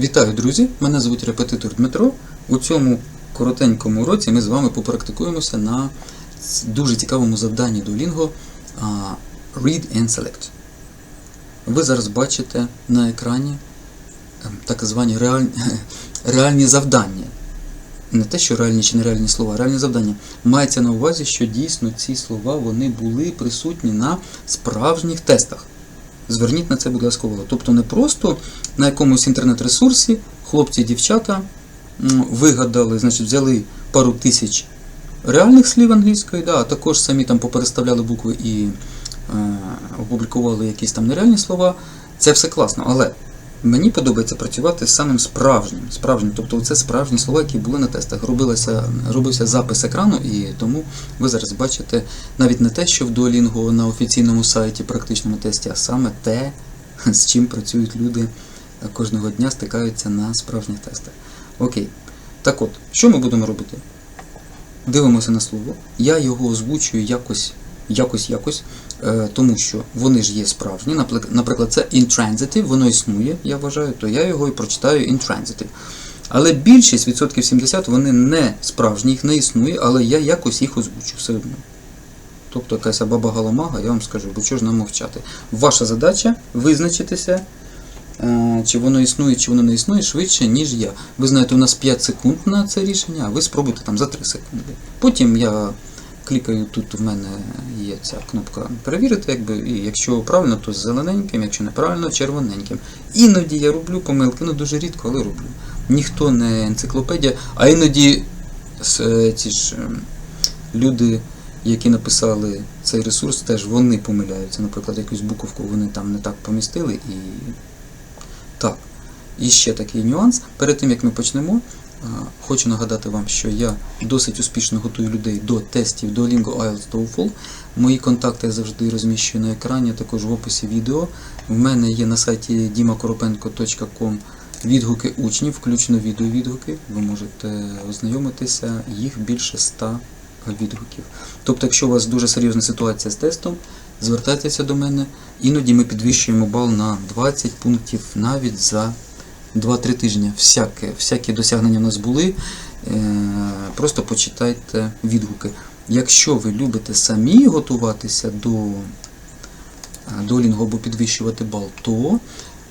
Вітаю, друзі! Мене звуть репетитор Дмитро. У цьому коротенькому уроці ми з вами попрактикуємося на дуже цікавому завданні Duolingo Read and Select. Ви зараз бачите на екрані ем, так звані реаль... реальні завдання. Не те, що реальні чи нереальні слова, а реальні завдання. Мається на увазі, що дійсно ці слова вони були присутні на справжніх тестах. Зверніть на це, будь ласка, увагу. Тобто не просто на якомусь інтернет-ресурсі хлопці і дівчата вигадали, значить, взяли пару тисяч реальних слів англійської, да, а також самі там попереставляли букви і е, опублікували якісь там нереальні слова. Це все класно, але мені подобається працювати з самим справжнім. справжнім. Тобто це справжні слова, які були на тестах. Робилося, робився запис екрану, і тому ви зараз бачите навіть не те, що в Duolingo на офіційному сайті практичному тесті, а саме те, з чим працюють люди кожного дня, стикаються на справжніх тестах. Окей. Так от, що ми будемо робити? Дивимося на слово. Я його озвучую якось, якось, якось, е, тому що вони ж є справжні. Наприклад, це intransitive, воно існує, я вважаю, то я його і прочитаю intransitive. Але більшість, відсотків 70, вони не справжні, їх не існує, але я якось їх озвучу все одно. Тобто якась баба галамага, я вам скажу, бо чого ж нам мовчати. Ваша задача визначитися, е, чи воно існує, чи воно не існує швидше, ніж я. Ви знаєте, у нас 5 секунд на це рішення, а ви спробуйте там за 3 секунди. Потім я клікаю, тут в мене є ця кнопка перевірити, якби, і якщо правильно, то з зелененьким, якщо неправильно, червоненьким. Іноді я роблю помилки, ну дуже рідко, але роблю. Ніхто не енциклопедія, а іноді е, ці ж ем, люди, які написали цей ресурс, теж вони помиляються. Наприклад, якусь буковку вони там не так помістили і. Так. І ще такий нюанс. Перед тим як ми почнемо, хочу нагадати вам, що я досить успішно готую людей до тестів Duolingo IELTS TOEFL. Мої контакти я завжди розміщую на екрані, також в описі відео. В мене є на сайті dimakoropенko.com відгуки учнів, включно відеовідгуки. Ви можете ознайомитися, їх більше ста відгуків. Тобто, якщо у вас дуже серйозна ситуація з тестом, звертайтеся до мене. Іноді ми підвищуємо бал на 20 пунктів навіть за 2-3 тижні. Всяке, всякі досягнення у нас були. Е, просто почитайте відгуки. Якщо ви любите самі готуватися до долінгу або підвищувати бал, то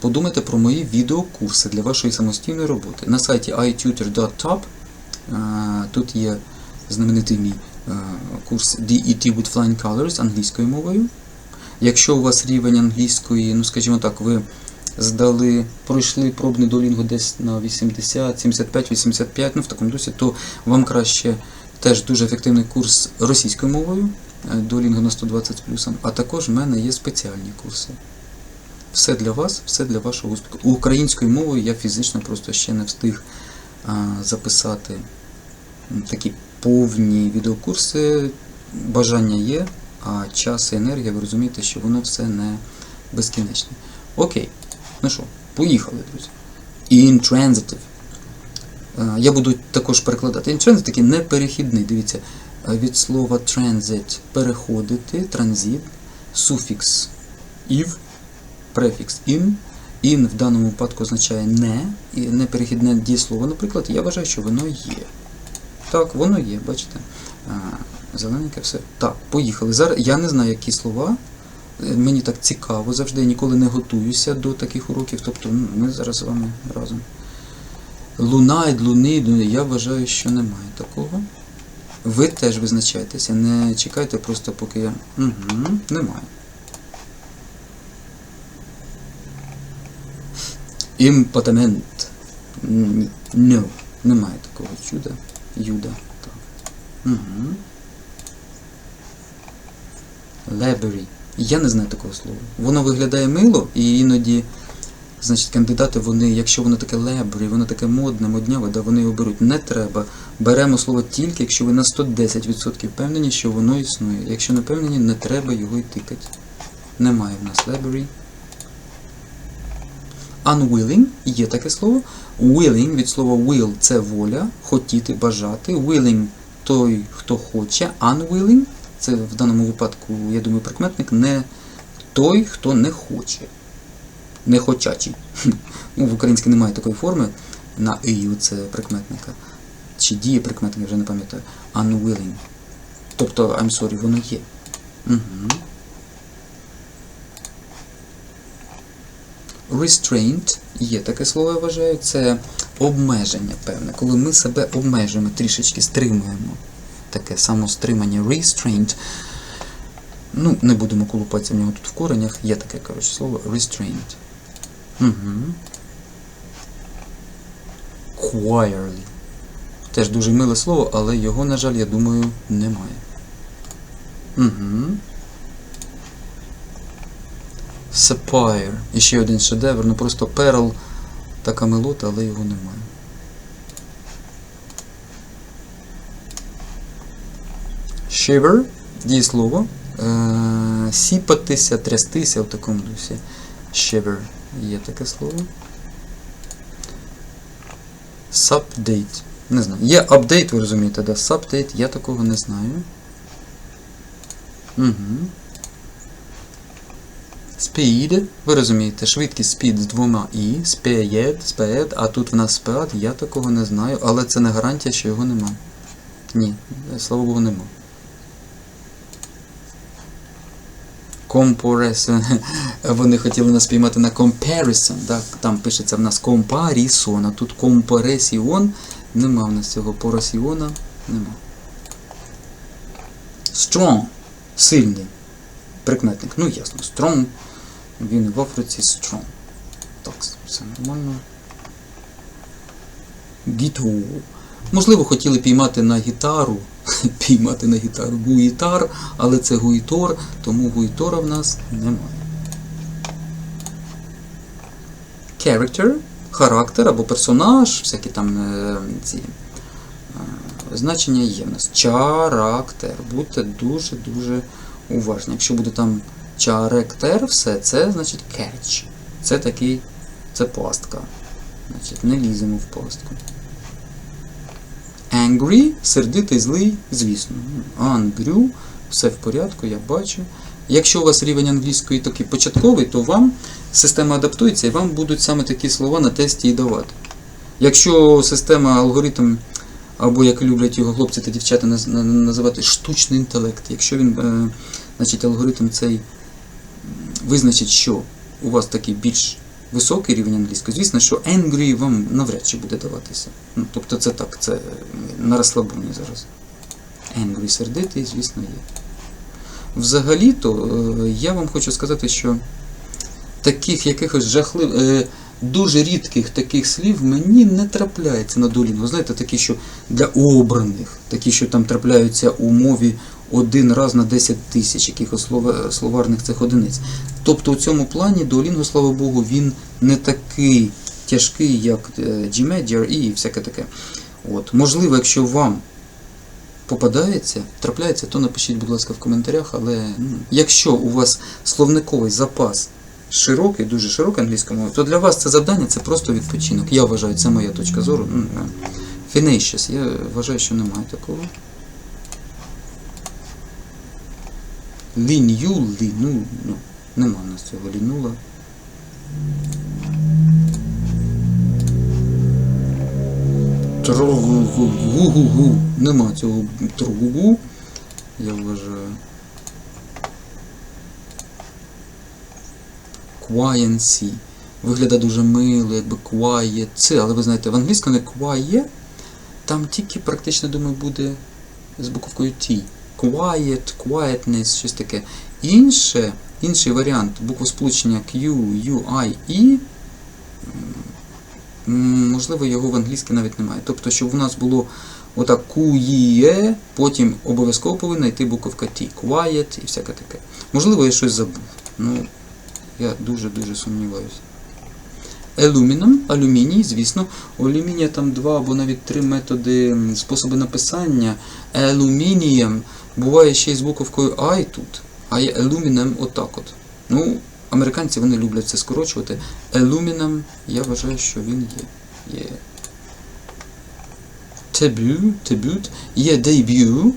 подумайте про мої відеокурси для вашої самостійної роботи. На сайті itutor.top е, тут є знаменитий мій е, курс DET with Flying Colors англійською мовою. Якщо у вас рівень англійської, ну скажімо так, ви здали, пройшли пробний долінгу десь на 80, 75, 85, ну в такому дусі, то вам краще теж дуже ефективний курс російською мовою, долінгу на 120 з плюсом, а також в мене є спеціальні курси. Все для вас, все для вашого успіху. Українською мовою я фізично просто ще не встиг записати такі повні відеокурси. Бажання є, а час і енергія, ви розумієте, що воно все не безкінечне. Окей. Ну що, поїхали, друзі. Intransitive. Е, Я буду також перекладати. Intransitive такий неперехідний. Дивіться, е, від слова transit переходити, транзит, суфікс ів, префікс in. In в даному випадку означає не, і неперехідне дієслово, наприклад, я вважаю, що воно є. Так, воно є, бачите? А, Зелененьке все. Так, поїхали. Зараз я не знаю, які слова. Е, Мені так цікаво завжди, я ніколи не готуюся до таких уроків. Тобто ну, ми зараз з вами разом. Лунайд, лунид, я вважаю, що немає такого. Ви теж визначайтеся, не чекайте просто, поки я. Угу, немає. Імпотамент. No. Немає такого чуда. Юда. Так. Угу. Library. Я не знаю такого слова. Воно виглядає мило, і іноді, значить, кандидати, вони, якщо воно таке library, воно таке модне, модняве, да, вони його беруть. Не треба. Беремо слово тільки, якщо ви на 110% впевнені, що воно існує. Якщо не впевнені, не треба його й тикати. Немає в нас library. Unwilling є таке слово. Willing від слова will це воля, хотіти, бажати. Willing той, хто хоче. Unwilling це в даному випадку, я думаю, прикметник не той, хто не хоче. нехочачий. Ну, в українській немає такої форми на у це прикметника. Чи діє прикметник, я вже не пам'ятаю. Unwilling. Тобто, I'm sorry, воно є. Угу. Restraint є таке слово, я вважаю, це обмеження певне. Коли ми себе обмежуємо, трішечки стримуємо. Таке самостримання, restraint. Ну, не будемо колупатися в нього тут в коренях. Є таке, коротше, слово restraint. Угу. Quietly. Теж дуже миле слово, але його, на жаль, я думаю, немає. Угу. Sapphire. І ще один шедевр, ну просто перл, така милота, але його немає. Shiver, дієслово. Е, сіпатися, трястися в такому дусі. Shiver. Є таке слово. Subdate. Не знаю. Є апдейт, ви розумієте, да? Subdate, я такого не знаю. Угу. Speed, ви розумієте, швидкість speed з двома і, speed, speed, а тут в нас speed, я такого не знаю, але це не гарантія, що його нема. Ні, слава Богу, нема. Comparison. Вони хотіли нас піймати на comparison. Так? Там пишеться в нас comparison, а тут comparison. Нема в нас цього поросіона. Нема. Strong. Сильний. Прикметник. Ну ясно. Strong. Він в Африці strong. Так, все нормально. Guitar. Можливо, хотіли піймати на гітару. Піймати на гітару гуїтар, але це гуїтор, тому гуїтора в нас немає. Character, характер або персонаж, всякі там е, ці е, значення є в нас. Чарактер. Будьте дуже-дуже уважні. Якщо буде там чаректер, все, це значить catch. Це такий, це пастка. Значить, не ліземо в пастку. Angry, сердитий, злий, звісно. Angry, все в порядку, я бачу. Якщо у вас рівень англійської такий початковий, то вам система адаптується і вам будуть саме такі слова на тесті і давати. Якщо система алгоритм, або як люблять його хлопці та дівчата називати штучний інтелект, якщо він, е, значить, алгоритм цей визначить, що у вас такий більш високий рівень англійської, звісно, що angry вам навряд чи буде даватися. Ну, тобто це так, це на розслабоні зараз. Angry сердитий, звісно, є. Взагалі-то е, я вам хочу сказати, що таких якихось жахливих, е, дуже рідких таких слів мені не трапляється на долінгу. Знаєте, такі, що для обраних, такі, що там трапляються у мові один раз на 10 тисяч якихось словарних цих одиниць. Тобто у цьому плані Duolingo, слава Богу, він не такий тяжкий, як е, Gmail, DRE і всяке таке. От. Можливо, якщо вам попадається, трапляється, то напишіть, будь ласка, в коментарях. Але ну, якщо у вас словниковий запас широкий, дуже широкий англійською мовою, то для вас це завдання це просто відпочинок. Я вважаю, це моя точка зору. Ну, е, Фінейщас, я вважаю, що немає такого. Лінью, ліну, ну, нема в нас цього лінула. Трогу-гу-гу. Нема цього трогу. Я вважаю. Quiency. Виглядає дуже мило, якби quiet. Але ви знаєте, в англійському не quiet, там тільки практично, думаю, буде з буковкою T. Quiet, quietness, щось таке. Інше, інший варіант буквосполучення Q, U, I, E, можливо, його в англійській навіть немає. Тобто, щоб у нас було отак Q-E, потім обов'язково повинна йти буковка T. Quiet і всяке таке. Можливо, я щось забув. Ну, я дуже-дуже сумніваюся. Алюміном, алюміній, звісно. У алюмінія там два або навіть три методи, способи написання. Алюмінієм буває ще й з буковкою I тут, а є алюміном отак от. Ну, американці вони люблять це скорочувати. Алюміном, я вважаю, що він є. Є. Тебю, дебют, є дебют,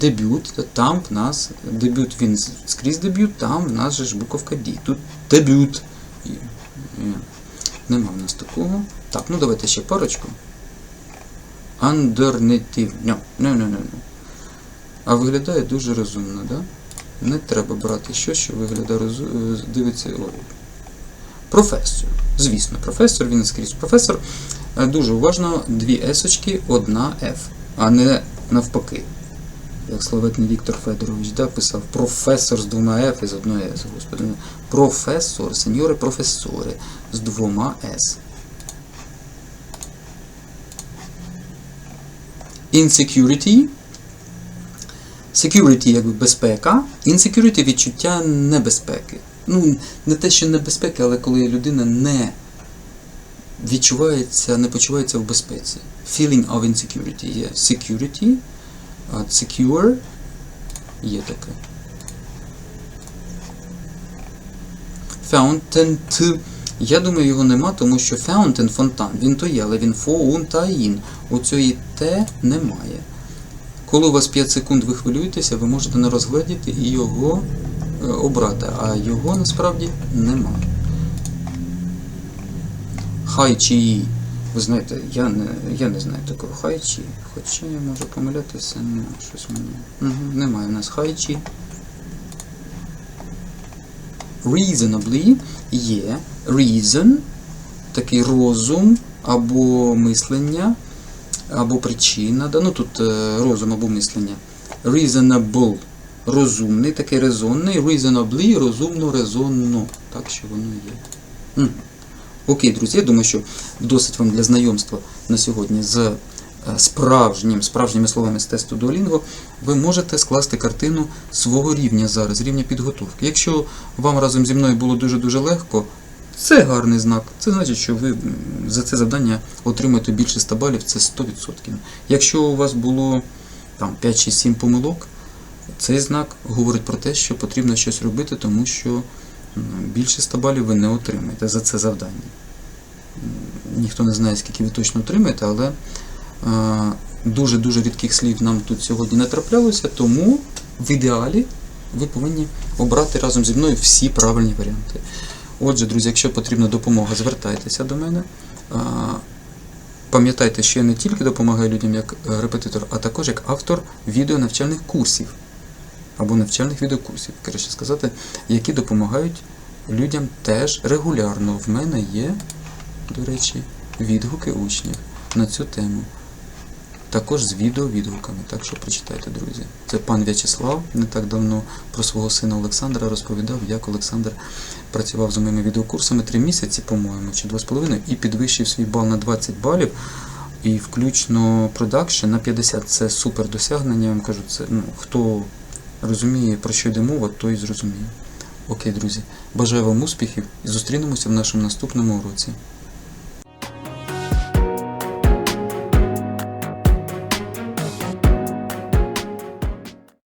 дебют, там в нас дебют він скрізь дебют, там в нас же ж буковка D. Тут дебют. Нема в нас такого. Так, ну давайте ще парочку. Undernative. No, no, no, no, no. А виглядає дуже розумно, да? Не треба брати щось, що виглядає розу... е, дивиться. Професор. Звісно, професор, він скрізь професор. Е, Дуже уважно, дві есочки, одна F, а не навпаки. Як славетний Віктор Федорович да, писав професор з двома F і з одною S, господи. Професор, сеньори професори з двома S. Insecurity. Security якби безпека. Insecurity відчуття небезпеки. Ну, не те, що небезпеки, але коли людина не відчувається, не почувається в безпеці. Feeling of insecurity є security, secure є таке. Fountain. Я думаю, його нема, тому що fountain фонтан. Він то є, але він фоунтаїн. У цієї Т немає. Коли у вас 5 секунд ви хвилюєтеся, ви можете не розгледіти і його е, обрати, а його насправді нема. Хайчі. Ви знаєте, я не, я не знаю такого хайчі, хоча я можу помилятися, ну, щось мені. Угу, немає в нас хайчі. Reasonably є reason, такий розум або мислення, або причина. Да? Ну тут е, розум або мислення. Reasonable розумний, такий резонний, reasonably розумно, резонно. Так що воно є. М. Окей, друзі, я думаю, що досить вам для знайомства на сьогодні з е, справжнім, справжніми словами з тесту Duolingo, ви можете скласти картину свого рівня зараз, рівня підготовки. Якщо вам разом зі мною було дуже-дуже легко, це гарний знак. Це значить, що ви за це завдання отримаєте більше 100 балів, це 100%. Якщо у вас було 5 чи 7 помилок, цей знак говорить про те, що потрібно щось робити, тому що більше 100 балів ви не отримаєте за це завдання. Ніхто не знає, скільки ви точно отримаєте, але е, дуже-дуже рідких слів нам тут сьогодні не траплялося, тому в ідеалі ви повинні обрати разом зі мною всі правильні варіанти. Отже, друзі, якщо потрібна допомога, звертайтеся до мене. Пам'ятайте, що я не тільки допомагаю людям як е, репетитор, а також як автор відеонавчальних курсів або навчальних відеокурсів, краще сказати, які допомагають людям теж регулярно. В мене є, до речі, відгуки учнів на цю тему. Також з відеовідгуками, так що прочитайте, друзі. Це пан В'ячеслав не так давно про свого сина Олександра розповідав, як Олександр працював з моїми відеокурсами три місяці, по-моєму, чи два з половиною, і підвищив свій бал на 20 балів. І включно продакшн на 50 це супер досягнення. Я вам кажу, це ну, хто розуміє, про що йде мова, той зрозуміє. Окей, друзі, бажаю вам успіхів і зустрінемося в нашому наступному уроці.